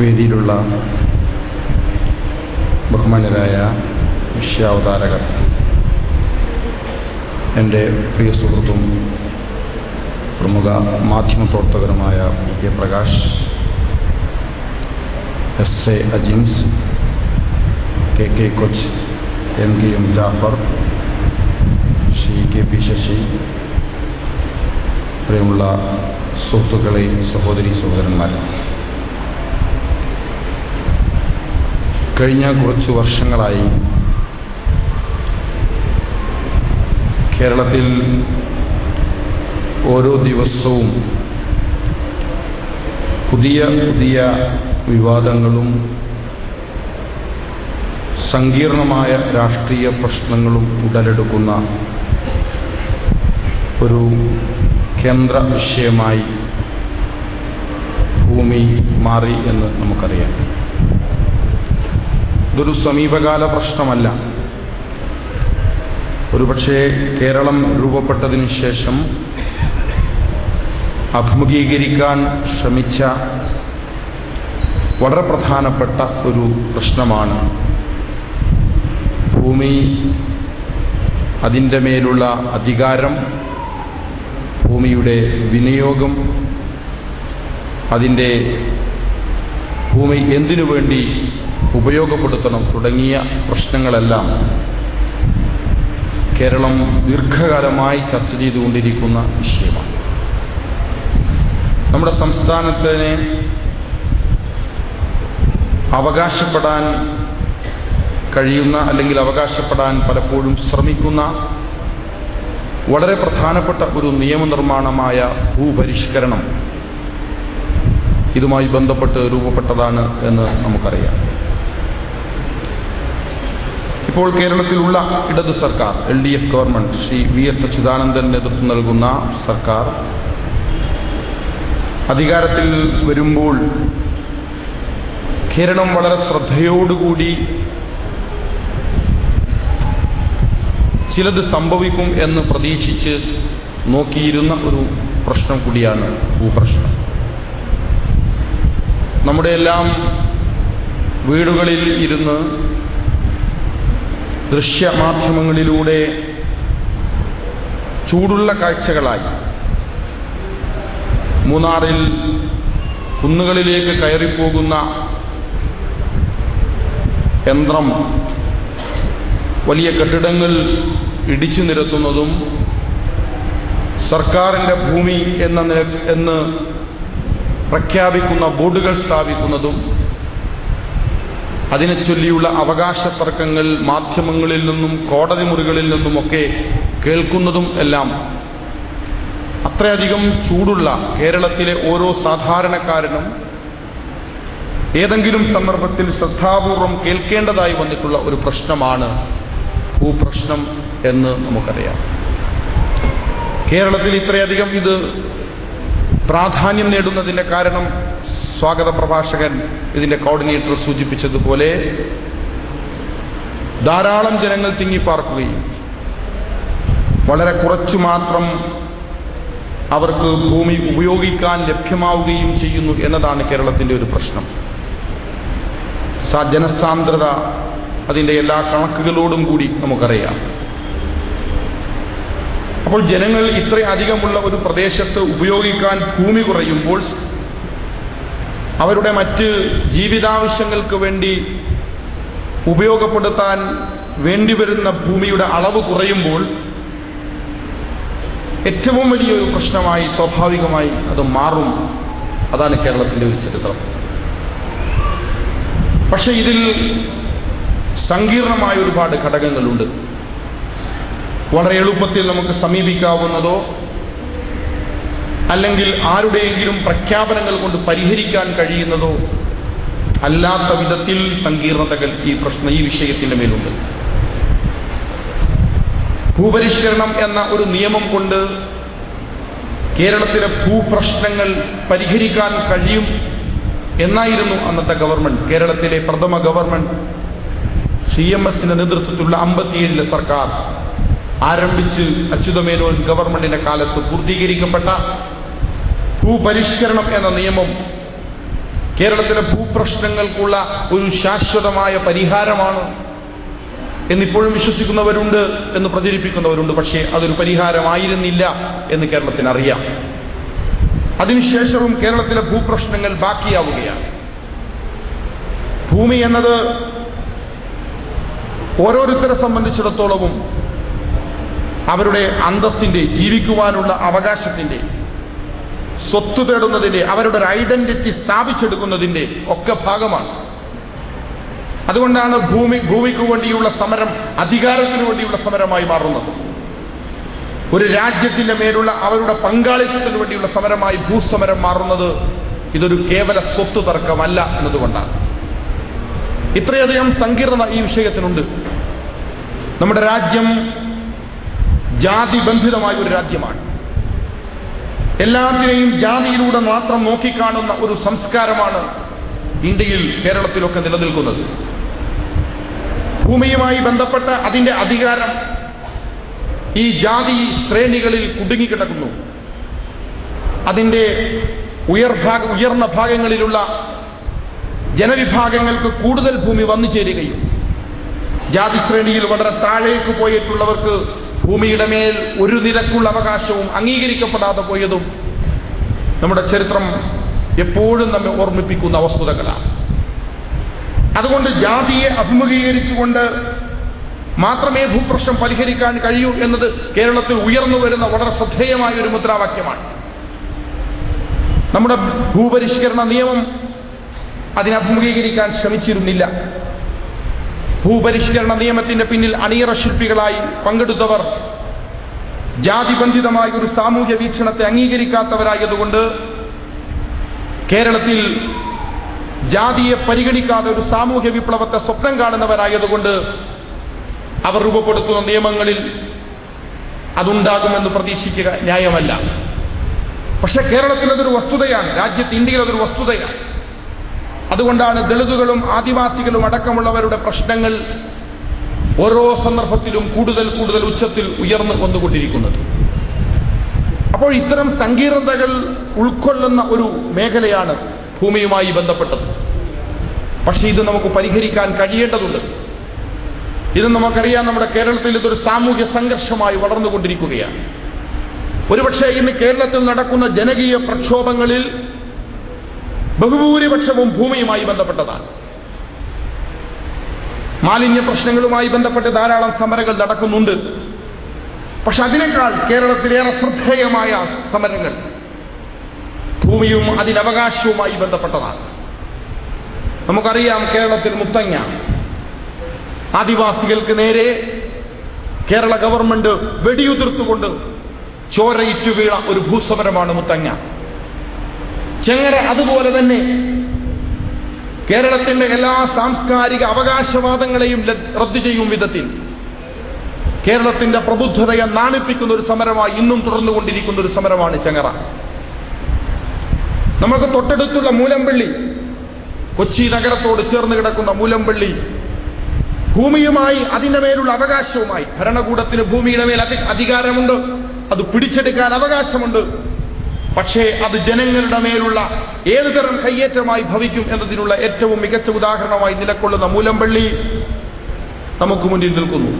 വേദിയിലുള്ള ബഹുമാനരായ വിശ്യാവതാരകർ എന്റെ പ്രിയ സുഹൃത്തും പ്രമുഖ മാധ്യമപ്രവർത്തകരുമായ P K. Prakash S. A. Ajims K. K. Kochu M. K. M Jafar Shri. K. P. Sasi പ്രിയമുള്ള സുഹൃത്തുക്കളെ സഹോദരി സഹോദരന്മാർ കഴിഞ്ഞ കുറച്ച് വർഷങ്ങളായി കേരളത്തിൽ ഓരോ ദിവസവും പുതിയ പുതിയ വിവാദങ്ങളും സങ്കീർണമായ രാഷ്ട്രീയ പ്രശ്നങ്ങളും ഉടലെടുക്കുന്ന ഒരു കേന്ദ്ര വിഷയമായി ഭൂമി മാറി എന്ന് നമുക്കറിയാം. ഇതൊരു സമീപകാല പ്രശ്നമല്ല. ഒരുപക്ഷേ കേരളം രൂപപ്പെട്ടതിന് ശേഷം അഭിമുഖീകരിക്കാൻ ശ്രമിച്ച വളരെ പ്രധാനപ്പെട്ട ഒരു പ്രശ്നമാണ് ഭൂമി അതിന്റെ മേലുള്ള അധികാരം ഭൂമിയുടെ വിനിയോഗം അതിന്റെ ഭൂമി എന്തിനു വേണ്ടി ഉപയോഗപ്പെടുത്തണം തുടങ്ങിയ പ്രശ്നങ്ങളെല്ലാം കേരളം ദീർഘകാലമായി ചർച്ച ചെയ്തുകൊണ്ടിരിക്കുന്ന വിഷയമാണ്. നമ്മുടെ സംസ്ഥാനത്തിന് അവകാശപ്പെടാൻ കഴിയുന്ന അല്ലെങ്കിൽ അവകാശപ്പെടാൻ പലപ്പോഴും ശ്രമിക്കുന്ന വളരെ പ്രധാനപ്പെട്ട ഒരു നിയമനിർമ്മാണമായ ഭൂപരിഷ്കരണം ഇതുമായി ബന്ധപ്പെട്ട് രൂപപ്പെട്ടതാണ് എന്ന് നമുക്കറിയാം. ഇപ്പോൾ കേരളത്തിലുള്ള ഇടത് സർക്കാർ L D F government Shri V S Achuthanandan നേതൃത്വം നൽകുന്ന സർക്കാർ അധികാരത്തിൽ വരുമ്പോൾ കേരളം വളരെ ശ്രദ്ധയോടുകൂടി ചിലത് സംഭവിക്കും എന്ന് പ്രതീക്ഷിച്ച് നോക്കിയിരുന്ന ഒരു പ്രശ്നം കൂടിയാണ് ഭൂപ്രശ്നം. നമ്മുടെ എല്ലാം വീടുകളിൽ ഇരുന്ന് ദൃശ്യമാധ്യമങ്ങളിലൂടെ ചൂടുള്ള കാഴ്ചകളായി. മൂന്നാറിൽ കുന്നുകളിലേക്ക് കയറിപ്പോകുന്ന യന്ത്രം വലിയ കെട്ടിടങ്ങൾ ഇടിച്ചു നിരത്തുന്നതും സർക്കാരിന്റെ ഭൂമി എന്ന എന്ന് പ്രഖ്യാപിക്കുന്ന ബോർഡുകൾ സ്ഥാപിക്കുന്നതും അതിനെ ചൊല്ലിയുള്ള അവകാശ തർക്കങ്ങൾ മാധ്യമങ്ങളിൽ നിന്നും കോടതി മുറികളിൽ നിന്നുമൊക്കെ കേൾക്കുന്നതും എല്ലാം അത്രയധികം ചൂടുള്ള കേരളത്തിലെ ഓരോ സാധാരണക്കാരനും ഏതെങ്കിലും സന്ദർഭത്തിൽ ശ്രദ്ധാപൂർവം കേൾക്കേണ്ടതായി വന്നിട്ടുള്ള ഒരു പ്രശ്നമാണ് ഭൂപ്രശ്നം എന്ന് നമുക്കറിയാം. കേരളത്തിൽ ഇത്രയധികം ഇത് പ്രാധാന്യം നേടുന്നതിന്റെ കാരണം സ്വാഗത പ്രഭാഷകൻ ഇതിന്റെ കോർഡിനേറ്റർ സൂചിപ്പിച്ചതുപോലെ ധാരാളം ജനങ്ങൾ തിങ്ങിപ്പാർക്കുകയും വളരെ കുറച്ചു മാത്രം അവർക്ക് ഭൂമി ഉപയോഗിക്കാൻ ലഭ്യമാവുകയും ചെയ്യുന്നു എന്നതാണ് കേരളത്തിന്റെ ഒരു പ്രശ്നം. ജനസാന്ദ്രത അതിന്റെ എല്ലാ കണക്കുകളോടും കൂടി നമുക്കറിയാം. അപ്പോൾ ജനങ്ങൾ ഇത്രയധികമുള്ള ഒരു പ്രദേശത്ത് ഉപയോഗിക്കാൻ ഭൂമി കുറയുമ്പോൾ അവരുടെ മറ്റ് ജീവിതാവശ്യങ്ങൾക്ക് വേണ്ടി ഉപയോഗപ്പെടുത്താൻ വേണ്ടിവരുന്ന ഭൂമിയുടെ അളവ് കുറയുമ്പോൾ ഏറ്റവും വലിയൊരു പ്രശ്നമായി സ്വാഭാവികമായി അത് മാറും. അതാണ് കേരളത്തിന്റെ ഒരു ചരിത്രം. പക്ഷെ ഇതിൽ സങ്കീർണമായ ഒരുപാട് ഘടകങ്ങളുണ്ട്. വളരെ എളുപ്പത്തിൽ നമുക്ക് സമീപിക്കാവുന്നതോ അല്ലെങ്കിൽ ആരുടെയെങ്കിലും പ്രഖ്യാപനങ്ങൾ കൊണ്ട് പരിഹരിക്കാൻ കഴിയുന്നതോ അല്ലാത്ത വിധത്തിൽ സങ്കീർണതകൾ ഈ പ്രശ്ന ഈ വിഷയത്തിന്റെ മേലുണ്ട്. ഭൂപരിഷ്കരണം എന്ന ഒരു നിയമം കൊണ്ട് കേരളത്തിലെ ഭൂപ്രശ്നങ്ങൾ പരിഹരിക്കാൻ കഴിയും എന്നായിരുന്നു അന്നത്തെ ഗവൺമെന്റ് കേരളത്തിലെ പ്രഥമ ഗവൺമെന്റ് സി എം എസിന്റെ നേതൃത്വത്തിലുള്ള അമ്പത്തിയേഴിലെ സർക്കാർ ആരംഭിച്ച് അച്യുതമേനോൻ ഗവൺമെന്റിന്റെ കാലത്ത് പൂർത്തീകരിക്കപ്പെട്ട ഭൂപരിഷ്കരണം എന്ന നിയമം കേരളത്തിലെ ഭൂപ്രശ്നങ്ങൾക്കുള്ള ഒരു ശാശ്വതമായ പരിഹാരമാണ് എന്നിപ്പോഴും വിശ്വസിക്കുന്നവരുണ്ട് എന്ന് പ്രചരിപ്പിക്കുന്നവരുണ്ട്. പക്ഷേ അതൊരു പരിഹാരമായിരുന്നില്ല എന്ന് കേരളത്തിന് അറിയാം അതിനുശേഷവും കേരളത്തിലെ ഭൂപ്രശ്നങ്ങൾ ബാക്കിയാവുകയാണ്. ഭൂമി എന്നത് ഓരോരുത്തരെ സംബന്ധിച്ചിടത്തോളവും അവരുടെ അന്തസ്സിന്റെ ജീവിക്കുവാനുള്ള അവകാശത്തിന്റെ സ്വത്ത് തേടുന്നതിന്റെ അവരുടെ ഒരു ഐഡന്റിറ്റി സ്ഥാപിച്ചെടുക്കുന്നതിന്റെ ഒക്കെ ഭാഗമാണ്. അതുകൊണ്ടാണ് ഭൂമി ഭൂമിക്ക് വേണ്ടിയുള്ള സമരം അധികാരത്തിനു വേണ്ടിയുള്ള സമരമായി മാറുന്നത്. ഒരു രാജ്യത്തിന്റെ മേലുള്ള അവരുടെ പങ്കാളിത്തത്തിന് വേണ്ടിയുള്ള സമരമായി ഭൂസമരം മാറുന്നത് ഇതൊരു കേവല സ്വത്ത് തർക്കമല്ല എന്നതുകൊണ്ടാണ്. ഇത്രയധികം സങ്കീർണത ഈ വിഷയത്തിനുണ്ട്. നമ്മുടെ രാജ്യം ജാതി ബന്ധിതമായ ഒരു രാജ്യമാണ്. എല്ലാത്തിനെയും ജാതിയിലൂടെ മാത്രം നോക്കിക്കാണുന്ന ഒരു സംസ്കാരമാണ് ഇന്ത്യയിൽ കേരളത്തിലൊക്കെ നിലനിൽക്കുന്നത്. ഭൂമിയുമായി ബന്ധപ്പെട്ട അതിന്റെ അധികാരം ഈ ജാതി ശ്രേണികളിൽ കുടുങ്ങിക്കിടക്കുന്നു. അതിന്റെ ഉയർഭാഗ ഉയർന്ന ഭാഗങ്ങളിലുള്ള ജനവിഭാഗങ്ങൾക്ക് കൂടുതൽ ഭൂമി വന്നു ചേരുകയും ജാതി ശ്രേണിയിൽ വളരെ താഴേക്ക് പോയിട്ടുള്ളവർക്ക് ഭൂമിയുടെ മേൽ ഒരു നിരക്കുള്ള അവകാശവും അംഗീകരിക്കപ്പെടാതെ പോയതും നമ്മുടെ ചരിത്രം എപ്പോഴും നമ്മെ ഓർമ്മിപ്പിക്കുന്ന വസ്തുതകളാണ്. അതുകൊണ്ട് ജാതിയെ അഭിമുഖീകരിച്ചുകൊണ്ട് മാത്രമേ ഭൂപ്രശ്നം പരിഹരിക്കാൻ കഴിയൂ എന്നത് കേരളത്തിൽ ഉയർന്നു വരുന്ന വളരെ ശ്രദ്ധേയമായ ഒരു മുദ്രാവാക്യമാണ്. നമ്മുടെ ഭൂപരിഷ്കരണ നിയമം അതിനെ അഭിമുഖീകരിക്കാൻ ശ്രമിച്ചിരുന്നില്ല. ഭൂപരിഷ്കരണ നിയമത്തിന്റെ പിന്നിൽ അണിയറ ശില്പികളായി പങ്കെടുത്തവർ ജാതിബന്ധിതമായ ഒരു സാമൂഹ്യ വീക്ഷണത്തെ അംഗീകരിക്കാത്തവരായതുകൊണ്ട് കേരളത്തിൽ ജാതിയെ പരിഗണിക്കാതെ ഒരു സാമൂഹ്യ വിപ്ലവത്തെ സ്വപ്നം കാണുന്നവരായതുകൊണ്ട് അവർ രൂപപ്പെടുത്തുന്ന നിയമങ്ങളിൽ അതുണ്ടാകുമെന്ന് പ്രതീക്ഷിക്കുക ന്യായമല്ല. പക്ഷെ കേരളത്തിൽ അതൊരു വസ്തുതയാണ് രാജ്യത്ത് ഇന്ത്യയിൽ അതൊരു വസ്തുതയാണ്. അതുകൊണ്ടാണ് ദളിതുകളും ആദിവാസികളും അടക്കമുള്ളവരുടെ പ്രശ്നങ്ങൾ ഓരോ സന്ദർഭത്തിലും കൂടുതൽ കൂടുതൽ ഉച്ചത്തിൽ ഉയർന്നു വന്നുകൊണ്ടിരിക്കുന്നത്. അപ്പോൾ ഇത്തരം സങ്കീർണതകൾ ഉൾക്കൊള്ളുന്ന ഒരു മേഖലയാണ് ഭൂമിയുമായി ബന്ധപ്പെട്ടത്. പക്ഷേ ഇത് നമുക്ക് പരിഹരിക്കാൻ കഴിയേണ്ടതുണ്ട്. ഇത് നമുക്കറിയാം നമ്മുടെ കേരളത്തിൽ ഇതൊരു സാമൂഹ്യ സംഘർഷമായി വളർന്നുകൊണ്ടിരിക്കുകയാണ്. ഒരുപക്ഷെ ഇന്ന് കേരളത്തിൽ നടക്കുന്ന ജനകീയ പ്രക്ഷോഭങ്ങളിൽ ബഹുഭൂരിപക്ഷവും ഭൂമിയുമായി ബന്ധപ്പെട്ടതാണ്. മാലിന്യ പ്രശ്നങ്ങളുമായി ബന്ധപ്പെട്ട് ധാരാളം സമരങ്ങൾ നടക്കുന്നുണ്ട്. പക്ഷെ അതിനേക്കാൾ കേരളത്തിലേറെ ശ്രദ്ധേയമായ സമരങ്ങൾ ഭൂമിയും അതിനവകാശവുമായി ബന്ധപ്പെട്ടതാണ്. നമുക്കറിയാം കേരളത്തിൽ മുത്തങ്ങ. ആദിവാസികൾക്ക് നേരെ കേരള ഗവൺമെന്റ് വെടിയുതിർത്തുകൊണ്ട് ചോരയിട്ടു വീണ ഒരു ഭൂസമരമാണ് മുത്തങ്ങ. ചെങ്ങര അതുപോലെ തന്നെ കേരളത്തിന്റെ എല്ലാ സാംസ്കാരിക അവകാശവാദങ്ങളെയും റദ്ദു ചെയ്യും വിധത്തിൽ കേരളത്തിന്റെ പ്രബുദ്ധതയെ നാണിപ്പിക്കുന്ന ഒരു സമരമായി ഇന്നും തുടർന്നുകൊണ്ടിരിക്കുന്ന ഒരു സമരമാണ് ചെങ്ങറ. നമുക്ക് തൊട്ടടുത്തുള്ള മൂലമ്പള്ളി കൊച്ചി നഗരത്തോട് ചേർന്ന് കിടക്കുന്ന മൂലമ്പള്ളി ഭൂമിയുമായി അതിന്റെ മേലുള്ള അവകാശവുമായി ഭരണകൂടത്തിന് ഭൂമിയുടെ മേൽ അധികാരമുണ്ട് അത് പിടിച്ചെടുക്കാൻ അവകാശമുണ്ട്. പക്ഷേ അത് ജനങ്ങളുടെ മേലുള്ള ഏതു തരം കയ്യേറ്റമായി ഭവിക്കും എന്നതിനുള്ള ഏറ്റവും മികച്ച ഉദാഹരണമായി നിലക്കൊള്ളുന്ന മൂലമ്പള്ളി നമുക്ക് മുന്നിൽ നിൽക്കുന്നു.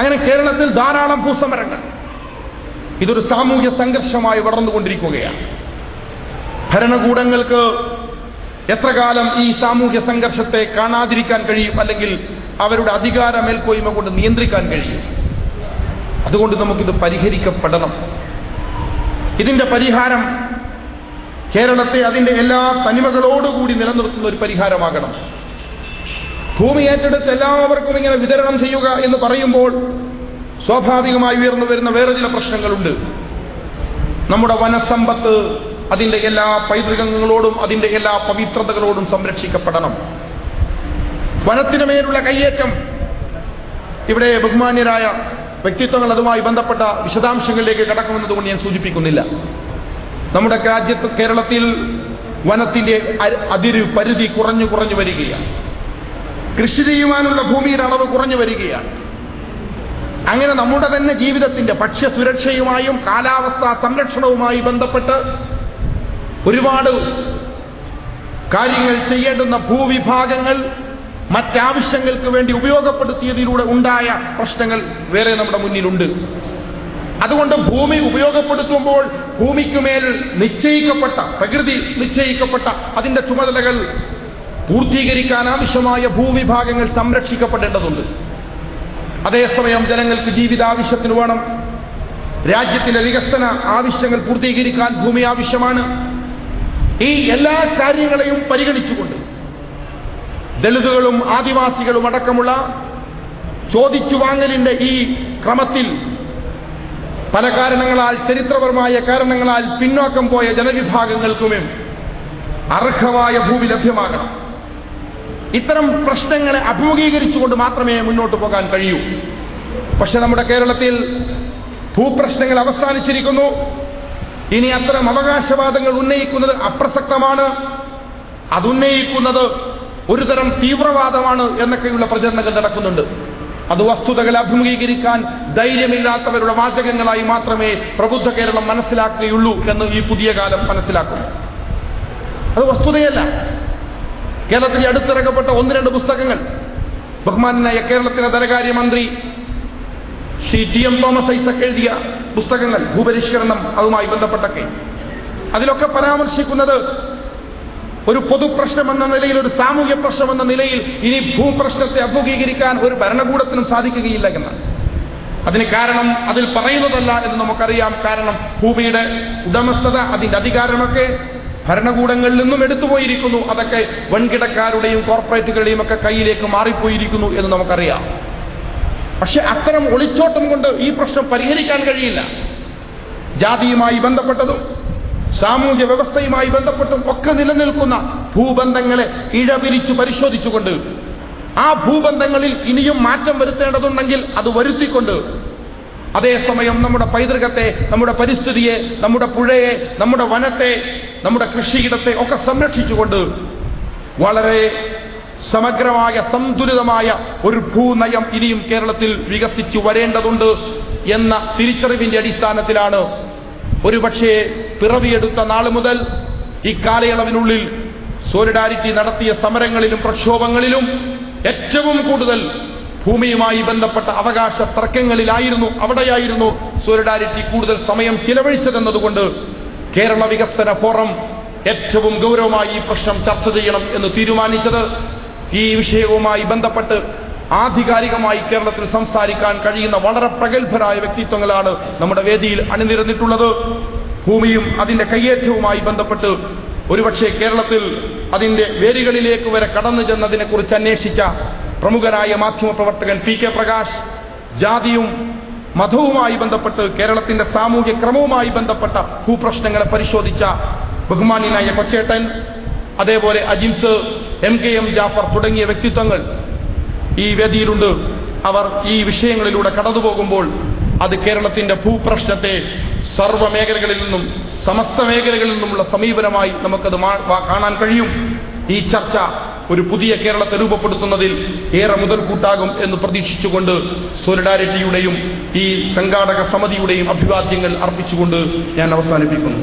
അങ്ങനെ കേരളത്തിൽ ധാരാളം ഭൂസമരങ്ങൾ ഇതൊരു സാമൂഹ്യ സംഘർഷമായി വളർന്നുകൊണ്ടിരിക്കുകയാണ്. ഭരണകൂടങ്ങൾക്ക് എത്ര കാലം ഈ സാമൂഹ്യ സംഘർഷത്തെ കാണാതിരിക്കാൻ കഴിയും? അല്ലെങ്കിൽ അവരുടെ അധികാര മേൽക്കോയ്മ കൊണ്ട് നിയന്ത്രിക്കാൻ കഴിയും? അതുകൊണ്ട് നമുക്കിത് പരിഹരിക്കപ്പെടണം. ഇതിന്റെ പരിഹാരം കേരളത്തെ അതിന്റെ എല്ലാ തനിമകളോടുകൂടി നിലനിർത്തുന്ന ഒരു പരിഹാരമാകണം. ഭൂമി ഏറ്റെടുത്ത് എല്ലാവർക്കും ഇങ്ങനെ വിതരണം ചെയ്യുക എന്ന് പറയുമ്പോൾ സ്വാഭാവികമായി ഉയർന്നു വരുന്ന വേറെ ചില പ്രശ്നങ്ങളുണ്ട്. നമ്മുടെ വനസമ്പത്ത് അതിന്റെ എല്ലാ പൈതൃകങ്ങളോടും അതിന്റെ എല്ലാ പവിത്രതകളോടും സംരക്ഷിക്കപ്പെടണം. വനത്തിനു മേലുള്ള കയ്യേറ്റം. ഇവിടെ ബഹുമാന്യരായ വ്യക്തിത്വങ്ങൾ അതുമായി ബന്ധപ്പെട്ട വിശദാംശങ്ങളിലേക്ക് കടക്കുമെന്നതുകൊണ്ട് ഞാൻ സൂചിപ്പിക്കുന്നില്ല. നമ്മുടെ രാജ്യത്ത് കേരളത്തിൽ വനത്തിന്റെ അതിര് പരിധി കുറഞ്ഞു കുറഞ്ഞു വരികയാണ്. കൃഷി ചെയ്യുവാനുള്ള ഭൂമിയുടെ അളവ് കുറഞ്ഞു വരികയാണ്. അങ്ങനെ നമ്മുടെ തന്നെ ജീവിതത്തിന്റെ ഭക്ഷ്യസുരക്ഷയുമായും കാലാവസ്ഥാ സംരക്ഷണവുമായി ബന്ധപ്പെട്ട് ഒരുപാട് കാര്യങ്ങൾ ചെയ്യേണ്ടുന്ന ഭൂവിഭാഗങ്ങൾ മറ്റാവശ്യങ്ങൾക്ക് വേണ്ടി ഉപയോഗപ്പെടുത്തിയതിലൂടെ ഉണ്ടായ പ്രശ്നങ്ങൾ വേറെ നമ്മുടെ മുന്നിലുണ്ട്. അതുകൊണ്ട് ഭൂമി ഉപയോഗപ്പെടുത്തുമ്പോൾ ഭൂമിക്കുമേൽ നിശ്ചയിക്കപ്പെട്ട പ്രകൃതി നിശ്ചയിക്കപ്പെട്ട അതിന്റെ ചുമതലകൾ പൂർത്തീകരിക്കാൻ ആവശ്യമായ ഭൂവിഭാഗങ്ങൾ സംരക്ഷിക്കപ്പെടേണ്ടതുണ്ട്. അതേസമയം ജനങ്ങൾക്ക് ജീവിതാവശ്യത്തിന് വേണം. രാജ്യത്തിന്റെ വികസന ആവശ്യങ്ങൾ പൂർത്തീകരിക്കാൻ ഭൂമി ആവശ്യമാണ്. ഈ എല്ലാ കാര്യങ്ങളെയും പരിഗണിച്ചുകൊണ്ട് ദളിതുകളും ആദിവാസികളും അടക്കമുള്ള ചോദിച്ചു വാങ്ങലിന്റെ ഈ ക്രമത്തിൽ പല കാരണങ്ങളാൽ ചരിത്രപരമായ കാരണങ്ങളാൽ പിന്നോക്കം പോയ ജനവിഭാഗങ്ങൾക്കുമേ അർഹമായ ഭൂമി ലഭ്യമാകണം. ഇത്തരം പ്രശ്നങ്ങളെ അഭിമുഖീകരിച്ചുകൊണ്ട് മാത്രമേ മുന്നോട്ട് പോകാൻ കഴിയൂ. പക്ഷെ നമ്മുടെ കേരളത്തിൽ ഭൂപ്രശ്നങ്ങൾ അവസാനിച്ചിരിക്കുന്നു. ഇനി അത്തരം അവകാശവാദങ്ങൾ ഉന്നയിക്കുന്നത് അപ്രസക്തമാണ്. അതുന്നയിക്കുന്നത് ഒരുതരം തീവ്രവാദമാണ് എന്നൊക്കെയുള്ള പ്രചരണങ്ങൾ നടക്കുന്നുണ്ട്. അത് വസ്തുതകളെ അഭിമുഖീകരിക്കാൻ ധൈര്യമില്ലാത്തവരുടെ വാചകങ്ങളായി മാത്രമേ പ്രബുദ്ധ കേരളം മനസ്സിലാക്കുകയുള്ളൂ എന്ന് ഈ പുതിയ കാലം മനസ്സിലാക്കുന്നു. അത് വസ്തുതയല്ല. കേരളത്തിൽ അടുത്തിറക്കപ്പെട്ട ഒന്ന് രണ്ട് പുസ്തകങ്ങൾ. ബഹുമാനായ കേരളത്തിലെ ധനകാര്യമന്ത്രി Shri T M Thomas Isaac എഴുതിയ പുസ്തകങ്ങൾ ഭൂപരിഷ്കരണം അതുമായി ബന്ധപ്പെട്ടൊക്കെ. അതിലൊക്കെ പരാമർശിക്കുന്നത് ഒരു പൊതുപ്രശ്നം എന്ന നിലയിൽ ഒരു സാമൂഹ്യ പ്രശ്നം എന്ന നിലയിൽ ഇനി ഭൂപ്രശ്നത്തെ അഭിമുഖീകരിക്കാൻ ഒരു ഭരണകൂടത്തിനും സാധിക്കുകയില്ല എന്നാണ്. അതിന് കാരണം അതിൽ പറയുന്നതല്ല എന്ന് നമുക്കറിയാം. കാരണം ഭൂമിയുടെ ഉടമസ്ഥത അതിന്റെ അധികാരമൊക്കെ ഭരണകൂടങ്ങളിൽ നിന്നും എടുത്തുപോയിരിക്കുന്നു. അതൊക്കെ വൻകിടക്കാരുടെയും കോർപ്പറേറ്റുകളുടെയും ഒക്കെ കയ്യിലേക്ക് മാറിപ്പോയിരിക്കുന്നു എന്ന് നമുക്കറിയാം. പക്ഷെ അത്തരം ഒളിച്ചോട്ടം കൊണ്ട് ഈ പ്രശ്നം പരിഹരിക്കാൻ കഴിയില്ല. ജാതിയുമായി ബന്ധപ്പെട്ടതും സാമൂഹ്യ വ്യവസ്ഥയുമായി ബന്ധപ്പെട്ടും ഒക്കെ നിലനിൽക്കുന്ന ഭൂബന്ധങ്ങളെ ഇഴപിരിച്ചു പരിശോധിച്ചുകൊണ്ട് ആ ഭൂബന്ധങ്ങളിൽ ഇനിയും മാറ്റം വരുത്തേണ്ടതുണ്ടെങ്കിൽ അത് വരുത്തിക്കൊണ്ട് അതേസമയം നമ്മുടെ പൈതൃകത്തെ നമ്മുടെ പരിസ്ഥിതിയെ നമ്മുടെ പുഴയെ നമ്മുടെ വനത്തെ നമ്മുടെ കൃഷിയിടത്തെ ഒക്കെ സംരക്ഷിച്ചുകൊണ്ട് വളരെ സമഗ്രമായ സന്തുലിതമായ ഒരു ഭൂനയം ഇനിയും കേരളത്തിൽ വികസിച്ചു വരേണ്ടതുണ്ട് എന്ന തിരിച്ചറിവിന്റെ അടിസ്ഥാനത്തിലാണ് ഒരുപക്ഷെ പിറവിയെടുത്ത നാൾ മുതൽ ഇക്കാലയളവിനുള്ളിൽ സോളിഡാരിറ്റി നടത്തിയ സമരങ്ങളിലും പ്രക്ഷോഭങ്ങളിലും ഏറ്റവും കൂടുതൽ ഭൂമിയുമായി ബന്ധപ്പെട്ട അവകാശ തർക്കങ്ങളിലായിരുന്നു അവിടെയായിരുന്നു സോളിഡാരിറ്റി കൂടുതൽ സമയം ചിലവഴിച്ചതെന്നതുകൊണ്ട് കേരള വികസന ഫോറം ഏറ്റവും ഗൗരവമായി ഈ പ്രശ്നം ചർച്ച ചെയ്യണം എന്ന് തീരുമാനിച്ചത്. ഈ വിഷയവുമായി ബന്ധപ്പെട്ട് ആധികാരികമായി കേരളത്തിൽ സംസാരിക്കാൻ കഴിയുന്ന വളരെ പ്രഗത്ഭരായ വ്യക്തിത്വങ്ങളാണ് നമ്മുടെ വേദിയിൽ അണിനിരന്നിട്ടുള്ളത്. ഭൂമിയും അതിന്റെ കയ്യേറ്റവുമായി ബന്ധപ്പെട്ട് ഒരുപക്ഷെ കേരളത്തിൽ അതിന്റെ വേരുകളിലേക്ക് വരെ കടന്നു ചെന്നതിനെക്കുറിച്ച് അന്വേഷിച്ച പ്രമുഖനായ മാധ്യമപ്രവർത്തകൻ പി കെ പ്രകാശ് ജാതിയും മതവുമായി ബന്ധപ്പെട്ട് കേരളത്തിന്റെ സാമൂഹ്യ ക്രമവുമായി ബന്ധപ്പെട്ട ഭൂപ്രശ്നങ്ങളെ പരിശോധിച്ച ബഹുമാന്യനായ കൊച്ചേട്ടൻ അതേപോലെ Ajims M K M Jafar തുടങ്ങിയ വ്യക്തിത്വങ്ങൾ ഈ വേദിയിലുണ്ട്. അവർ ഈ വിഷയങ്ങളിലൂടെ കടന്നുപോകുമ്പോൾ അത് കേരളത്തിന്റെ ഭൂപ്രശ്നത്തെ സർവ മേഖലകളിൽ നിന്നും സമസ്ത മേഖലകളിൽ നിന്നുമുള്ള സമീപനമായി നമുക്കത് കാണാൻ കഴിയും. ഈ ചർച്ച ഒരു പുതിയ കേരളത്തെ രൂപപ്പെടുത്തുന്നതിൽ ഏറെ മുതൽക്കൂട്ടാകും എന്ന് പ്രതീക്ഷിച്ചുകൊണ്ട് സോളിഡാരിറ്റിയുടെയും ഈ സംഘാടക സമിതിയുടെയും അഭിവാദ്യങ്ങൾ അർപ്പിച്ചുകൊണ്ട് ഞാൻ അവസാനിപ്പിക്കുന്നു.